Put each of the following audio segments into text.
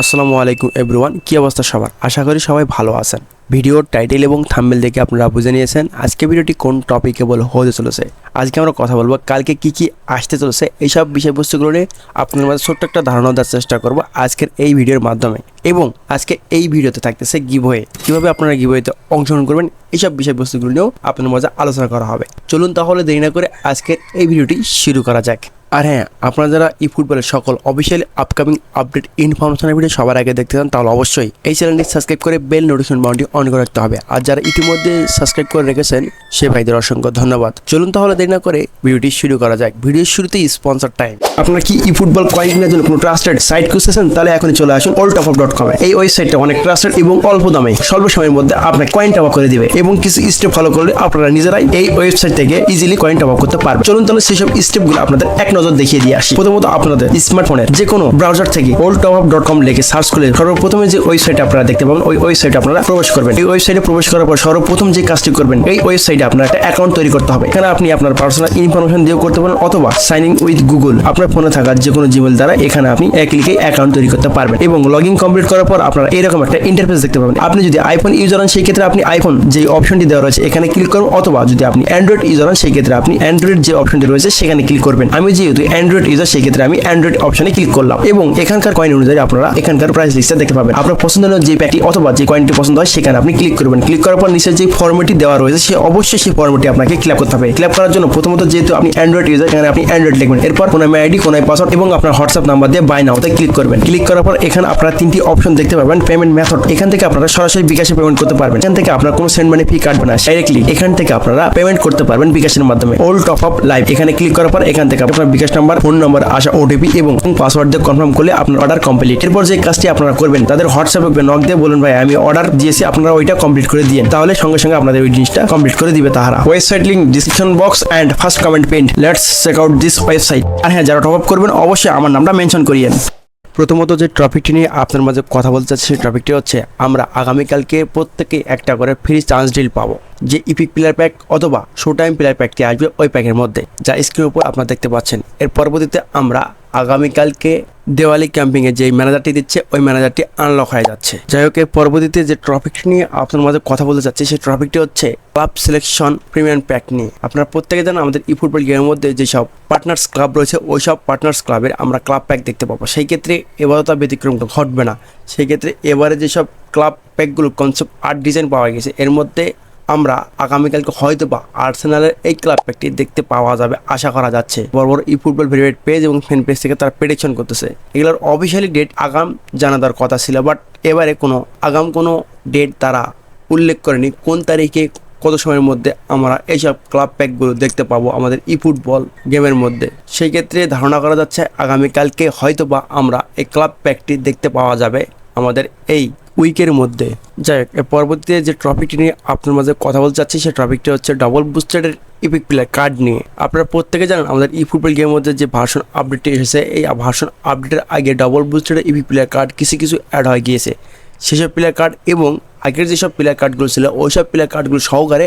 আসসালামু আলাইকুম এভরিওয়ান, কি অবস্থা সবার? আশা করি সবাই ভালো আছেন। ভিডিওর টাইটেল এবং থাম্বেল দেখে আপনারা বুঝে নিয়েছেন আজকে ভিডিওটি কোন টপিকে বলে হতে চলেছে। আজকে আমরা কথা বলব কালকে কি কি আসতে চলেছে, এইসব বিষয়বস্তুগুলো নিয়ে আপনার মাঝে ছোট্ট একটা ধারণা দেওয়ার চেষ্টা করব আজকের এই ভিডিওর মাধ্যমে। এবং আজকে এই ভিডিওতে থাকতেছে গিভওয়ে কীভাবে আপনারা গিভওয়েতে অংশগ্রহণ করবেন, এইসব বিষয়বস্তুগুলো নিয়েও আপনার মাঝে আলোচনা করা হবে। চলুন তাহলে দেরি না করে আজকের এই ভিডিওটি শুরু করা যাক। আর হ্যাঁ আপনারা যারা ই ফুটবলের সকল অফিসিয়াল আপকামিং আপডেট ইনফরমেশনের ভিডিও সবার আগে দেখতে চান, তাহলে অবশ্যই এই চ্যানেলটি সাবস্ক্রাইব করে বেল নোটিফিকেশন বাউন্ডি অন করে রাখতে হবে। আর যারা ইতিমধ্যে সাবস্ক্রাইব করে রেখেছেন, সে ভাইদের অসংখ্য ধন্যবাদ। চলুন তাহলে দেরি না করে ভিডিওটি শুরু করা যাক। ভিডিওর শুরুতেই স্পন্সর টাইম আপনারা কি ই ফুটবল কয়েন কেনার জন্য কোনো ট্রাস্টেড সাইট খুঁজতেছেন? তাহলে এখনই চলে আসুন ওল্ড টপ ডট কমে এই ওয়েবসাইটটা অনেক ট্রাস্টেড এবং অল্প দামে। স্বল্প সময়ের মধ্যে আপনাকে কয়েন টপ করে দিবে এবং কিছু স্টেপ ফলো করলে আপনারা নিজেরাই এই ওয়েবসাইট থেকে ইজিলি কয়েন টপ করতে পারবেন। চলুন তাহলে সেসব স্টেপগুলো আপনাদের এক নজর দেখিয়ে দিয়ে আসি। প্রথমত আপনাদের স্মার্টফোনের যে কোনো ব্রাউজার থেকে ওল্ড টপ ডট কম লিখে সার্চ করলে সর্বপ্রথমে যে ওয়েবসাইট আপনারা দেখতে পাবেন, ওই ওয়েবসাইটে আপনারা প্রবেশ করবেন। এই ওয়েবসাইটে প্রবেশ করার পর সর্বপ্রথম যে কাজটি করবেন, এই ওয়েবসাইটে আপনার একটা অ্যাকাউন্ট তৈরি করতে হবে। এখানে আপনি আপনার পার্সোনাল ইনফরমেশন দিয়েও করতে পারেন অথবা সাইন ইন উইথ গুগল আপনার ফোনে থাকা যে কোনো জিমেল দ্বারা এখানে আপনি এক ক্লিকে অ্যাকাউন্ট তৈরি করতে পারবেন এবং লগ ইন কমপ্লিট করার পর আপনারা এরকম একটা ইন্টারফেস দেখতে পাবেন। আপনি যদি আইফোন ইউজার হন, সেই ক্ষেত্রে আপনি আইফোন যে অপশনটি দেওয়া রয়েছে, এখানে ক্লিক করুন অথবা যদি আপনি অ্যান্ড্রয়েড ইউজার হন, সেই ক্ষেত্রে আপনি অ্যান্ড্রয়েড যে অপশনটি রয়েছে, সেখানে ক্লিক করবেন। আমি যেহেতু অ্যান্ড্রয়েড ইউজার সেই ক্ষেত্রে আমি অ্যান্ড্রয়েড অপশনে ক্লিক করলাম। এবং এখানকার কয়েন অনুযায়ী আপনারা এখানকার প্রাইস লিস্টটা দেখতে পাবেন। আপনার পছন্দের যে প্যাকটি অথবা যে কয়েনটি পছন্দ হয়, সেখানে আপনি ক্লিক করবেন। ক্লিক করার পর নিচে যে ফর্মেটটি দেওয়া রয়েছে, সে অবশ্যই সেই ফর্মেটটি আপনাকে ক্লিক করতে হবে। ক্লিক করার জন্য প্রথমত যেহেতু আপনি অ্যান্ড্রয়েড ইউজার এখানে আপনি অ্যান্ড্রয়েড লিখবেন। এরপর কোনো আইডি কোনো পাসওয়ার্ড এবং আপনার হোয়াটসঅ্যাপ নাম্বার দিয়ে বাই নাওতে ক্লিক করবেন। ক্লিক করার পর এখানে আপনারা তিনটি অপশন দেখতে পাবেন। পেমেন্ট মেথড এখান থেকে আপনারা সরাসরি বিকাশে পেমেন্ট করতে পারবেন। এখান থেকে আপনার কোনো সেন্ড মানি ফি কাটবে না ডাইরেক্টলি এখান থেকে আপনারা পেমেন্ট করতে পারবেন বিকাশের মাধ্যমে। ওল্ড টপ আপ লাইভ এখানে ক্লিক করার পর এখান থেকে আপনার বিকাশ নাম্বার, ফোন নাম্বার আসা ওটিপি এবং পাসওয়ার্ড দিয়ে কনফার্ম করলে আপনার অর্ডার কমপ্লিট এরপর যে কাজটি আপনারা করবেন, তাদের হোয়াটসঅ্যাপে নক দিয়ে বলুন, ভাই, আমি অর্ডার দিয়েছি, আপনারা ওইটা কমপ্লিট করে দিয়ে তাহলে সঙ্গে সঙ্গে আপনাদের ওই জিনিসটা কমপ্লিট করে দিবে তাহারা। Website link description box and first comment pinned let's check out this website আর হ্যাঁ যারা টপ আপ করবেন, অবশ্যই আমার নামটা মেনশন করিয়েন প্রথমত যে টপিকটি নিয়ে আপনার মাঝে কথা বলতে চাচ্ছি, সেই টপিকটি হচ্ছে, আমরা আগামীকালকে প্রত্যেকে একটা করে ফ্রি চান্স ডিল পাবো। যে ইপিক প্লেয়ার প্যাক অথবা শো টাইম প্লেয়ার প্যাকটি আসবে ওই প্যাকের মধ্যে, যা স্ক্রিনের উপর আপনারা দেখতে পাচ্ছেন। এর পরবর্তীতে আমরা আগামীকালকে দেওয়ালি ক্যাম্পিংয়ে যে ম্যানেজারটি দিচ্ছে, ওই ম্যানেজারটি আনলক হয়ে যাচ্ছে। যাই হোক পরবর্তীতে যে টপিকটি নিয়ে আপনার মাঝে কথা বলতে চাচ্ছি, সেই টপিকটি হচ্ছে ক্লাব সিলেকশন প্রিমিয়াম প্যাক নিয়ে। আপনারা প্রত্যেকে জানেন, আমাদের ই ফুটবল গেমের মধ্যে যেসব পার্টনার্স ক্লাব রয়েছে ওই সব পার্টনার্স ক্লাবের আমরা ক্লাব প্যাক দেখতে পাবো। সেই ক্ষেত্রে এবারও তার ব্যতিক্রম ঘটবে না। সেই ক্ষেত্রে এবারে যেসব ক্লাব প্যাকগুলো কনসেপ্ট আর্ট ডিজাইন পাওয়া গেছে, এর মধ্যে আমরা আগামীকালকে হয়তো বা আর্সেনালের এই ক্লাব প্যাকটি দেখতে পাওয়া যাবে, আশা করা যাচ্ছে। বড় বড় ই ফুটবল ভেরিয়েট পেজ এবং ফ্যান পেজ থেকে তারা প্রেডিকশন করতেছে। এগুলোর অফিসিয়ালি ডেট আগাম জানাদার কথা ছিল বাট এবারে কোনো, আগাম কোনো ডেট তারা উল্লেখ করেনি। কোন তারিখে, কত সময়ের মধ্যে আমরা এইসব ক্লাব প্যাকগুলো দেখতে পাবো আমাদের ই ফুটবল গেমের মধ্যে? সেই ক্ষেত্রে ধারণা করা যাচ্ছে আগামীকালকে হয়তো বা আমরা এই ক্লাব প্যাকটি দেখতে পাওয়া যাবে আমাদের এই উইকের মধ্যে। যাই হোক পরবর্তীতে যে টপিকটি নিয়ে আপনার মাঝে কথা বলতে চাচ্ছি, সেই টপিকটি হচ্ছে ডবল বুস্টারের ইপিক প্লেয়ার কার্ড নিয়ে। আপনারা প্রত্যেকে জানেন, আমাদের ই ফুটবল গেমের মধ্যে যে ভার্সন আপডেটটি এসেছে, এই ভার্সন আপডেটের আগে ডবল বুস্টারের ইপিক প্লেয়ার কার্ড কিছু কিছু অ্যাড হয়ে গিয়েছে। সেসব প্লেয়ার কার্ড এবং আগের যেসব প্লেয়ার কার্ডগুলো ছিল ওই সব প্লেয়ার কার্ডগুলো সহকারে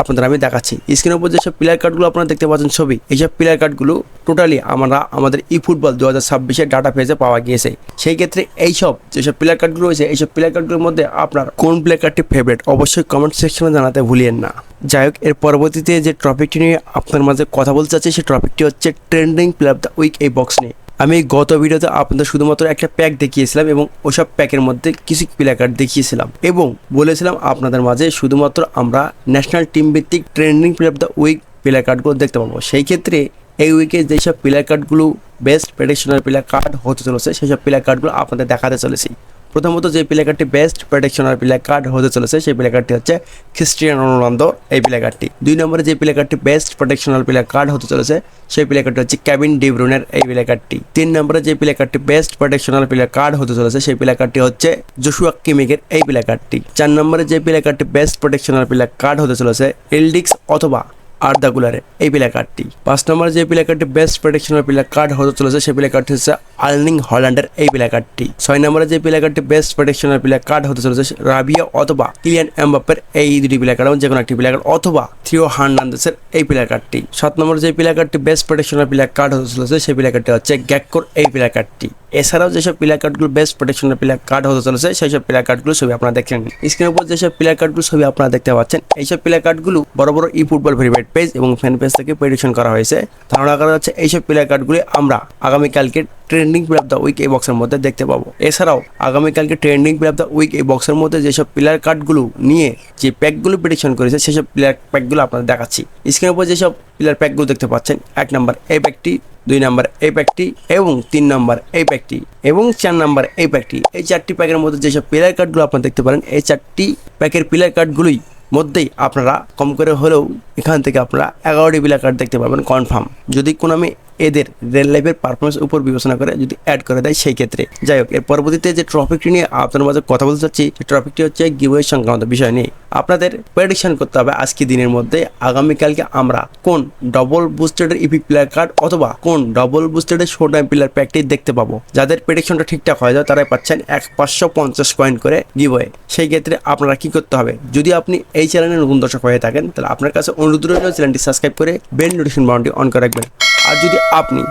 আপনাদের আমি দেখাচ্ছি। স্ক্রিনের উপর যেসব প্লেয়ার কার্ডগুলো আপনারা দেখতে পাচ্ছেন ছবি, এইসব প্লেয়ার কার্ডগুলো টোটালি আমরা আমাদের ই ফুটবল দু হাজার ছাব্বিশের ডাটা পেজে পাওয়া গিয়েছে। সেই ক্ষেত্রে এইসব যেসব প্লেয়ার কার্ডগুলো রয়েছে, এইসব প্লেয়ার কার্ডগুলোর মধ্যে আপনার কোন প্লেয়ার কার্ডটি ফেভারিট অবশ্যই কমেন্ট সেকশনে জানাতে ভুলিয়েন না। যাই হোক, এর পরবর্তীতে যে টপিকটি নিয়ে আপনার মাঝে কথা বলতে চাচ্ছি, সেই টপিকটি হচ্ছে trending player of the week এই বক্স নিয়ে। আমি গত ভিডিওতে আপনাদের শুধুমাত্র একটা প্যাক দেখিয়েছিলাম এবং ওসব প্যাকের মধ্যে কিছু প্লে কার্ড দেখিয়েছিলাম এবং বলেছিলাম আপনাদের মাঝে শুধুমাত্র আমরা ন্যাশনাল টিম ভিত্তিক trending play of the week player কার্ডগুলো দেখতে পাবো। সেই ক্ষেত্রে এই উইকে যেসব প্লেয়ার কার্ডগুলো বেস্ট প্রেডিকশনাল প্লেয়ার কার্ড হতে চলেছে, সেসব প্লেয়ার কার্ডগুলো আপনাদের দেখাতে চলেছি। প্রথমত যে প্লেয়ার কার্ডটি বেস্ট প্রেডিকশনাল প্লেয়ার কার্ড হতে চলেছে সেই প্লেয়ার কার্ডটি হচ্ছে খ্রিস্টিয়ানো রোনালদো এই প্লেয়ার কার্ডটি দুই নম্বরে যে প্লেয়ার কার্ডটি বেস্ট প্রোটেকশনাল প্লেয়ার কার্ড হতে চলেছে সেই প্লেয়ার কার্ডটি হচ্ছে ক্যাবিন ডিব্রুনের এই প্লেয়ার কার্ডটি তিন নম্বরে যে প্লেয়ার কার্ডটি বেস্ট প্রোটেকশনাল প্লেয়ার কার্ড হতে চলেছে সেই প্লেয়ার কার্ডটি হচ্ছে জোশুয়া কিমিকের এই প্লেয়ার কার্ডটি চার নম্বরে যে প্লেয়ার কার্ডটি বেস্ট প্রোটেকশনাল প্লেয়ার কার্ড হতে চলেছে এলডিক্স অথবা আর্দাগুলারে এই প্লেয়ার কার্ডটি পাঁচ নম্বরে যে প্লেয়ার কার্ডটি বেস্ট প্রোটেকশনাল প্লে কার্ড হতে চলেছে সেই প্লেয়ার কার্ডটি হচ্ছে আর্নিং হল্যান্ডের এই প্লেয়ার কার্ডটি ছয় নম্বরে যে প্লেয়ার কার্ডটি বেস্ট প্রোটেকশনাল প্লে কার্ড হতে চলেছে রাবিয়া অথবা কিলিয়ান এমবাপ্পের এই দুটি প্লেয়ার কার্ড এবং যে কোনো একটি প্লেয়ার কার্ড অথবা থ্রিও হার্নান্দেসের এই প্লেয়ার কার্ডটি সাত নম্বরে যে প্লেয়ার কার্ডটি বেস্ট প্রোটেকশনাল প্লেয়ার কার্ড হতে চলেছে সেই প্লেয়ার কার্ডটি হচ্ছে গ্যাককোর এই প্লেয়ার কার্ডটি এছাড়াও যেসব প্লেয়ার কার্ডগুলো বেস্ট প্রোটেকশনের প্লেয়ার কার্ড হতে চলেছে সেই সব প্লেয়ার কার্ডগুলো ছবি আপনারা দেখছেন স্ক্রিনের উপর যেসব প্লেয়ার কার্ডগুলো ছবি আপনারা দেখতে পাচ্ছেন, এইসব প্লেয়ার কার্ডগুলো বড় বড় ই ফুটবল ভেরিফাইড পেজ এবং ফ্যান পেজ থেকে প্রেডিকশন করা হয়েছে। ধারণা করা যাচ্ছে, এইসব প্লেয়ার কার্ডগুলি আমরা আগামীকালকে trending play of the week এই বক্সের মধ্যে দেখতে পাবো। এছাড়াও, আগামীকালকে trending play of the week এই বক্সের মধ্যে যেসব প্লেয়ার কার্ডগুলো নিয়ে যে প্যাকগুলো প্রেডিকশন করেছে, সেসব প্লেয়ার প্যাকগুলো আপনাদের দেখাচ্ছি। স্ক্রিনের উপর যেসব প্লেয়ার প্যাকগুলো দেখতে পাচ্ছেন, এক নম্বর এই প্যাকটি দুই নাম্বার এই প্যাকটি এবং তিন নম্বর এই প্যাকটি এবং চার নাম্বার এই প্যাকটি এই চারটি প্যাকের মধ্যে যেসব প্লেয়ার কার্ডগুলো আপনারা দেখতে পারেন, এই চারটি প্যাকের প্লেয়ার কার্ডগুলোই মধ্যেই আপনারা কম করে হলেও এখান থেকে আপনারা এগারোটি প্লেয়ার কার্ড দেখতে পাবেন কনফার্ম যদি কোনো আমি এদের রিয়েল লাইফের পারফরমেন্স উপর বিবেচনা করে যদি অ্যাড করে দেয়, সেই ক্ষেত্রে যাই হোক, এর পরবর্তীতে যে টপিকটি নিয়ে আপনার মাঝে কথা বলতে চাচ্ছি, সেই টপিকটি হচ্ছে গিভওয়ে সংক্রান্ত বিষয় নিয়ে। আপনাদের প্রেডিকশন করতে হবে আজকে দিনের মধ্যে, আগামীকালকে আমরা কোন ডবল বুস্টেডের ইপিক প্লেয়ার কার্ড অথবা কোন ডবল বুস্টেডের শো টাইম প্লেয়ার প্যাকটি দেখতে পাবো? যাদের প্রেডিকশনটা ঠিকঠাক হয়ে যায় তারাই পাচ্ছেন এক পাঁচশো পঞ্চাশ পয়েন্ট করে গিভওয়ে সেই ক্ষেত্রে আপনারা কি করতে হবে? যদি আপনি এই চ্যানেলে নতুন দর্শক হয়ে থাকেন, তাহলে আপনার কাছে অনুরোধ রইল চ্যানেলটি সাবস্ক্রাইব করে বেল নোটিফিকেশন বাউন্ডটি অন করে রাখবেন। আর যদি আপনি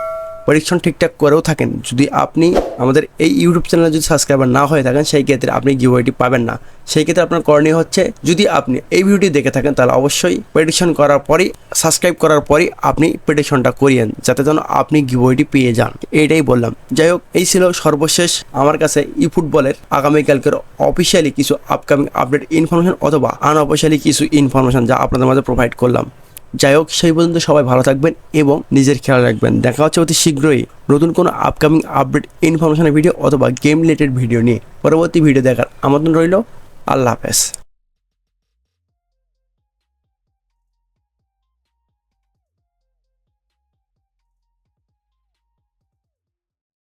পরীক্ষণ ঠিকঠাক করেও থাকেন, যদি আপনি আমাদের এই ইউটিউব চ্যানেলে যদি সাবস্ক্রাইবার না হয়ে থাকেন, সেই ক্ষেত্রে আপনি গিভওয়েটি পাবেন না। সেই ক্ষেত্রে আপনার করণীয় হচ্ছে, যদি আপনি এই ভিডিওটি দেখে থাকেন, তাহলে অবশ্যই প্রেডিকশন করার পরই সাবস্ক্রাইব করার পরই আপনি প্রেডিকশনটা করিয়েন, যাতে যেন আপনি গিভওয়েটি পেয়ে যান। এইটাই বললাম। যাই হোক, এই ছিল সর্বশেষ আমার কাছে ই ফুটবলের আগামীকালকের অফিসিয়ালি কিছু আপকামিং আপডেট ইনফরমেশন অথবা আনঅফিসিয়ালি কিছু ইনফরমেশন যা আপনাদের মাঝে প্রোভাইড করলাম। যাই হোক, সেই পর্যন্ত সবাই ভালো থাকবেন এবং নিজের খেয়াল রাখবেন। দেখা হচ্ছে অতি শীঘ্রই নতুন কোনো আপকামিং আপডেট ইনফরমেশনের ভিডিও অথবা গেম রিলেটেড ভিডিও নিয়ে। পরবর্তী ভিডিও দেখার আমন্ত্রণ রইল। আল্লাহ হাফেজ।